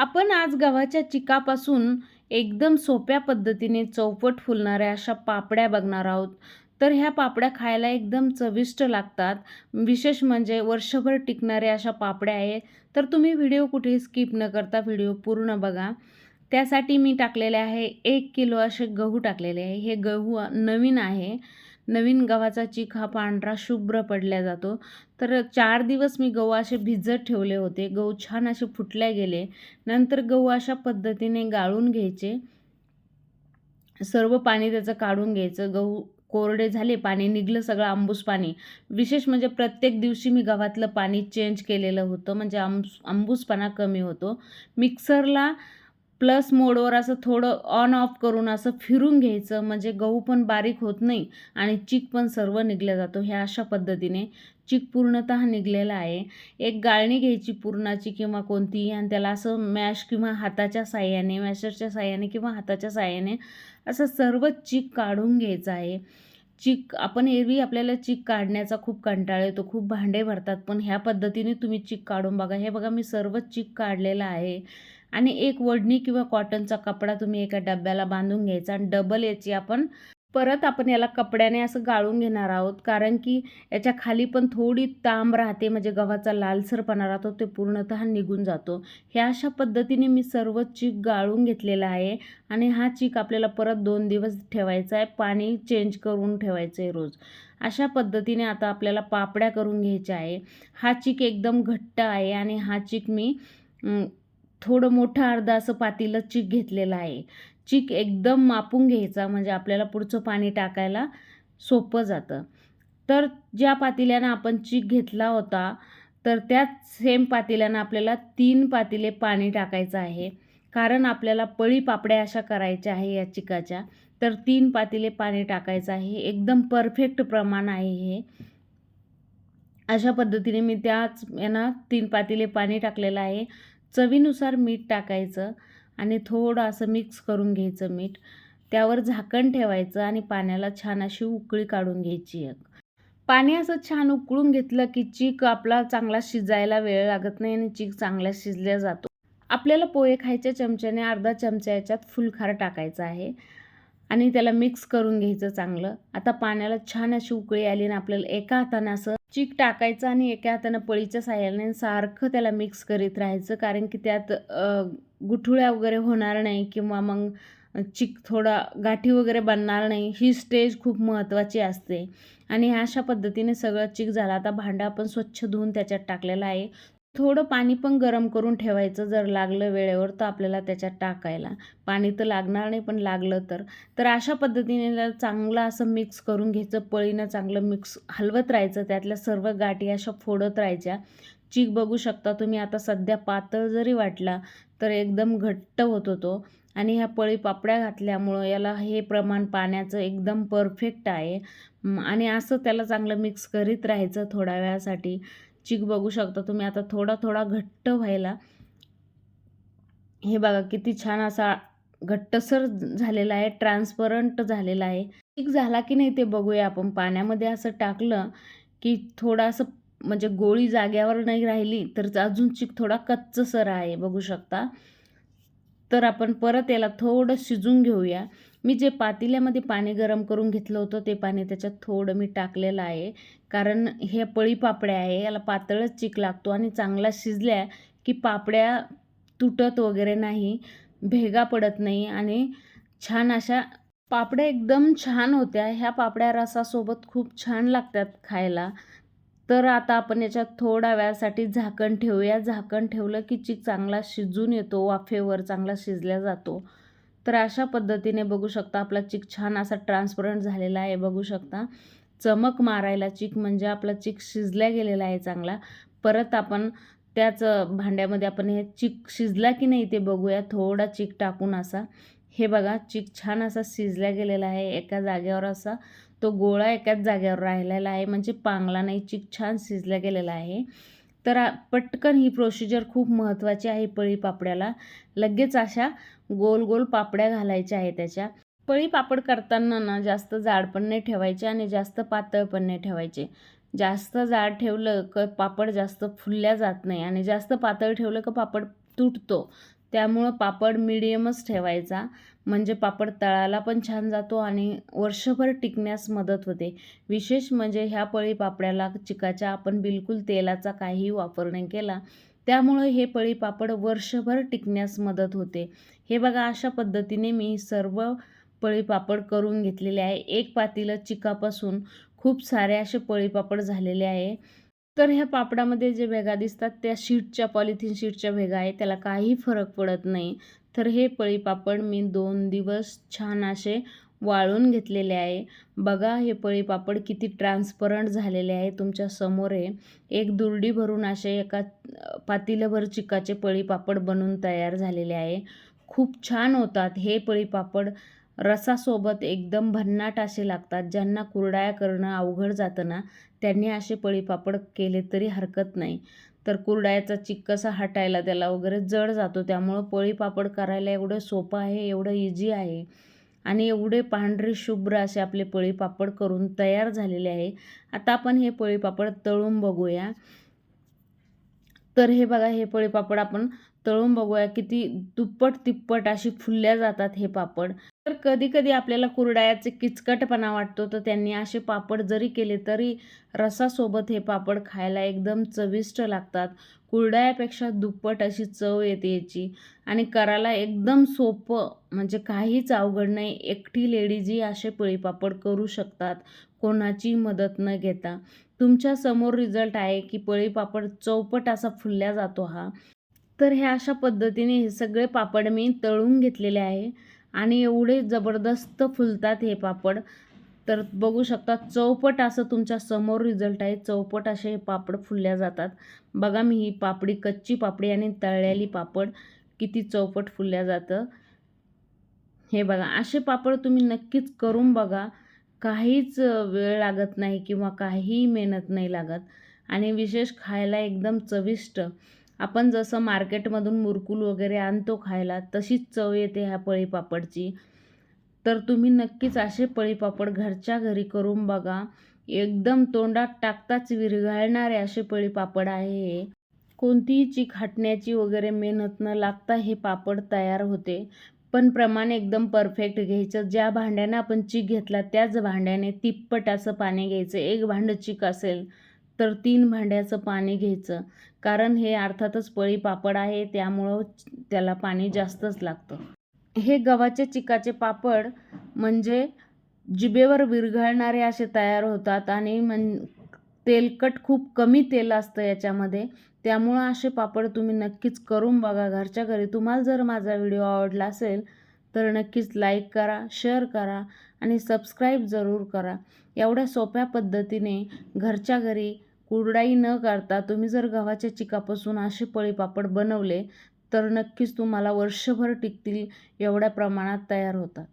आपण आज गव्हाच्या चिकापासून एकदम सोप्या पद्धतीने चौपट फुलणाऱ्या अशा पापड्या बघणार आहोत. तर ह्या पापड्या खायला एकदम चविष्ट लागतात. विशेष म्हणजे वर्षभर टिकणाऱ्या अशा पापड्या आहे. तर तुम्ही व्हिडिओ कुठेही स्किप न करता व्हिडिओ पूर्ण बघा. त्यासाठी मी टाकलेले आहे एक किलो असे गहू टाकलेले आहे. हे गहू नवीन आहे. नवीन गव्हाचा चीक हा पांढरा शुभ्र पडला जातो. तर चार दिवस मी गहू असे भिजत ठेवले होते. गहू छान असे फुटल्या गेले. नंतर गहू अशा पद्धतीने गाळून घ्यायचे. सर्व पाणी त्याचं काढून घ्यायचं. गहू कोरडे झाले पाणी निघलं सगळं आंबूस पाणी. विशेष म्हणजे प्रत्येक दिवशी मी गव्हातलं पाणी चेंज केलेलं होतं. म्हणजे आंब आंबूसपणा कमी होतो. मिक्सरला प्लस मोडवर असं थोडं ऑन ऑफ करून असं फिरून घ्यायचं म्हणजे गहू पण बारीक होत नाही आणि चीक पण सर्व निघल्या जातो ह्या अशा पद्धतीने चीक पूर्णतः निघलेला आहे. एक गाळणी घ्यायची पूर्णाची किंवा कोणतीही आणि त्याला असं मॅश किंवा हाताच्या साह्याने मॅशरच्या साह्याने किंवा हाताच्या साह्याने असं सर्व चीक काढून घ्यायचं आहे. चीक आपण एरवी आपल्याला चीक काढण्याचा खूप कंटाळ येतो खूप भांडे भरतात पण ह्या पद्धतीने तुम्ही चीक काढून बघा. हे बघा मी सर्व चीक काढलेलं आहे. आणि एक वडणी किंवा कॉटनचा कपडा तुम्ही एका डब्याला बांधून घ्यायचा आणि डबल याची आपण परत आपण याला कपड्याने असं गाळून घेणार आहोत. कारण की याच्या खाली पण थोडी तांब राहते म्हणजे गव्हाचा लालसरपणा राहतो ते पूर्णतः निघून जातो. ह्या अशा पद्धतीने मी सर्व चीक गाळून घेतलेला आहे आणि हा चीक आपल्याला परत दोन दिवस ठेवायचा आहे. पाणी चेंज करून ठेवायचं आहे रोज. अशा पद्धतीने आता आपल्याला पापड्या करून घ्यायच्या आहे. हा चीक एकदम घट्ट आहे आणि हा चीक मी थोडं मोठं अर्धा असं पातीलं चीक घेतलेलं आहे. चीक एकदम मापून घ्यायचा म्हणजे आपल्याला पुढचं पाणी टाकायला सोपं जातं. तर ज्या पातेल्यानं आपण चीक घेतला होता तर त्याच सेम पातेल्यानं आपल्याला तीन पातेले पाणी टाकायचं आहे. कारण आपल्याला पळी पापड्या अशा करायच्या आहे या चिकाच्या तर तीन पातेले पाणी टाकायचं आहे. एकदम परफेक्ट प्रमाण आहे हे. अशा पद्धतीने मी त्याच यांना तीन पातेले पाणी टाकलेलं आहे. चवीनुसार मीठ टाकायचं आणि थोडं असं मिक्स करून घ्यायचं मीठ. त्यावर झाकण ठेवायचं आणि पाण्याला छान अशी उकळी काढून घ्यायची एक. पाणी असं छान उकळून घेतलं की चीक आपला चांगला शिजायला वेळ लागत नाही आणि चीक चांगला शिजल्या जातो. आपल्याला पोहे खायच्या चमच्याने अर्धा चमचा याच्यात फुलखार टाकायचा आहे. आणि त्याला मिक्स करून घ्यायचं चांगलं. आता पाण्याला छान अशी उकळी आली आणि आपल्याला एका हातानं असं चीक टाकायचं आणि एका हातानं पळीच्या साह्याने सारखं त्याला मिक्स करीत राहायचं. कारण की त्यात गुठुळ्या वगैरे होणार नाही किंवा मग चिक थोडा गाठी वगैरे बनणार नाही ही स्टेज खूप महत्त्वाची असते. आणि ह्या अशा पद्धतीने सगळं चिक झालं. आता भांडं आपण स्वच्छ धुवून त्याच्यात टाकलेलं आहे. थोडं पाणी पण गरम करून ठेवायचं जर लागलं वेळेवर तर आपल्याला त्याच्यात टाकायला. पाणी तर लागणार नाही पण लागलं तर. तर अशा पद्धतीने चांगलं असं मिक्स करून घ्यायचं. पळीनं चांगलं मिक्स हलवत राहायचं. त्यातल्या सर्व गाठी अशा फोडत राहायच्या. चीक बघू शकता तुम्ही आता सध्या पातळ जरी वाटला तर एकदम घट्ट होत होतो. आणि ह्या पळी पापड्या घातल्यामुळं याला हे प्रमाण पाण्याचं एकदम परफेक्ट आहे. आणि असं त्याला चांगलं मिक्स करीत राहायचं थोड्या वेळासाठी. चिक बघू शकता तुम्ही. आता थोडा थोडा घट्ट व्हायला. हे बघा किती छान असा घट्टसर झालेला आहे ट्रान्सपरंट झालेला आहे. चिक झाला की नाही ते बघूया आपण. पाण्यामध्ये असं टाकलं की थोडासा म्हणजे गोळी जाग्यावर नाही राहिली तर अजून चिक थोडा कच्चसर आहे बघू शकता. तर आपण परत याला थोडं शिजून घेऊया. मी जे पातेल्यामध्ये पाणी गरम करून घेतलं होतं ते पाणी त्याच्यात थोडं मी टाकलेलं आहे. कारण हे पळी पापड्या आहे याला पातळच चिक लागतो आणि चांगला शिजल्या की पापड्या तुटत वगैरे नाही भेगा पडत नाही आणि छान अशा पापड्या एकदम छान होत्या. ह्या पापड्या रसासोबत खूप छान लागतात खायला. तर आता आपण याच्यात थोड्या वेळासाठी झाकण ठेवूया. झाकण ठेवलं की चिक चांगला शिजून येतो वाफेवर चांगला शिजल्या जातो. तर अशा पद्धतीने बघू शकता आपला चिक छान असा ट्रान्सपरंट झालेला आहे बघू शकता. चमक मारायला चिक म्हणजे आपला चिक शिजल्या गेलेला आहे चांगला. परत आपण त्याच भांड्यामध्ये आपण हे चिक शिजला की नाही ते बघूया थोडा चिक टाकून असा. हे बघा चिक छान असा शिजल्या गेलेला आहे एका जागेवर असा. तो गोळा एकाच जागेवर राहिलेला आहे म्हणजे पांगला नाही चिक छान शिजला गेलेला आहे. तर पटकन ही प्रोसिजर खूप महत्त्वाची आहे पळी पापड्याला. लगेच अशा गोल गोल पापड्या घालायच्या आहे त्याच्या. पळी पापड करताना ना जास्त जाड पण नाही ठेवायचे आणि जास्त पातळ पण नाही ठेवायचे. जास्त जाड ठेवलं क पापड जास्त फुलल्या जात नाही आणि जास्त पातळ ठेवलं का पापड तुटतो. त्यामुळं पापड मिडियमच ठेवायचा. म्हणजे पापड तळाला पण छान जातो आणि वर्षभर टिकण्यास मदत होते. विशेष म्हणजे ह्या पळी पापड्याला चिकाच्या आपण बिलकुल तेलाचा काहीही वापर नाही केला. त्यामुळं हे पळी पापड वर्षभर टिकण्यास मदत होते. हे बघा अशा पद्धतीने मी सर्व पळी पापड करून घेतलेले आहे. एक पातीला चिकापासून खूप सारे असे पळी पापड झालेले आहे. तर ह्या पापडामध्ये जे भेगा दिसतात त्या शीटच्या पॉलिथिन शीटच्या भेगा आहे त्याला काही फरक पडत नाही. तर हे पळीपापड मी दोन दिवस छान असे वाळून घेतलेले आहे. बघा हे पळीपापड किती ट्रान्सपरंट झालेले आहे तुमच्यासमोर आहे. एक दुर्डी भरून असे एका पातीलभर चिकाचे पळीपापड बनून तयार झालेले आहे. खूप छान होतात हे पळीपापड रसासोबत एकदम भन्नाट असे लागतात. ज्यांना कुरडाया करणं अवघड जातं ना त्यांनी असे पळीपापड केले तरी हरकत नाही. तर कुरडायाचा चिक कसा हटायला त्याला वगैरे जड जातो. त्यामुळं पोळी पापड करायला एवढं सोपं आहे एवढं इझी आहे. आणि एवढे पांढरे शुभ्र असे आपले पोळी पापड करून तयार झालेले आहे. आता आपण हे पोळी पापड तळून बघूया. तर हे बघा हे पोळी पापड आपण तळून बघूया. किती दुप्पट तिप्पट अशी फुलल्या जातात हे पापड. तर कधी कधी आपल्याला कुरडायाचे किचकटपणा वाटतो तर त्यांनी असे पापड जरी केले तरी रसासोबत हे पापड खायला एकदम चविष्ट लागतात. कुरडायापेक्षा दुप्पट अशी चव येते याची. आणि करायला एकदम सोपं म्हणजे काहीच अवघड नाही एकटी लेडीजही असे पळीपापड करू शकतात कोणाची मदत न घेता. तुमच्यासमोर रिझल्ट आहे की पळीपापड चौपट असा फुलल्या जातो हा. तर ह्या अशा पद्धतीने हे सगळे पापड मी तळून घेतलेले आहे. आणि एवढे जबरदस्त फुलतात हे पापड. तर बघू शकता चौपट असं तुमच्यासमोर रिझल्ट आहे. चौपट असे हे पापड फुलल्या जातात. बघा मी ही पापडी कच्ची पापडी आणि तळलेली पापड किती चौपट फुलल्या जातं. हे बघा असे पापड तुम्ही नक्कीच करून बघा. काहीच वेळ लागत नाही किंवा काहीही मेहनत नाही लागत. आणि विशेष खायला एकदम चविष्ट. आपण जसं मार्केटमधून मुरकुल वगैरे आणतो खायला तशीच चव येते ह्या पळीपापडची. तर तुम्ही नक्कीच असे पळीपापड घरच्या घरी करून बघा. एकदम तोंडात टाकताच विरघळणारे असे पळीपापड आहे हे. कोणतीही चीक वगैरे मेहनत न लागता हे पापड तयार होते. पण प्रमाण एकदम परफेक्ट घ्यायचं. ज्या भांड्यानं आपण चीक घेतला त्याच भांड्याने तिप्पट असं पाणी घ्यायचं. एक भांडं चीक असेल तर तीन भांड्याचं पाणी घ्यायचं. कारण हे अर्थातच पळी पापड आहे त्यामुळं त्याला पाणी जास्तच लागतं. हे गव्हाचे चिकाचे पापड म्हणजे जिभेवर विरघळणारे असे तयार होतात आणि मन तेलकट खूप कमी तेल असतं याच्यामध्ये. त्यामुळं असे पापड तुम्ही नक्कीच करून बघा घरच्या घरी. तुम्हाला जर माझा व्हिडिओ आवडला असेल तर नक्कीच लाईक करा शेअर करा आणि सबस्क्राईब जरूर करा. एवढ्या सोप्या पद्धतीने घरच्या घरी कुरडाई न करता तुम्ही जर गव्हाच्या चिकापासून असे पळीपापड बनवले तर नक्कीच तुम्हाला वर्षभर टिकतील एवढ्या प्रमाणात तयार होतात.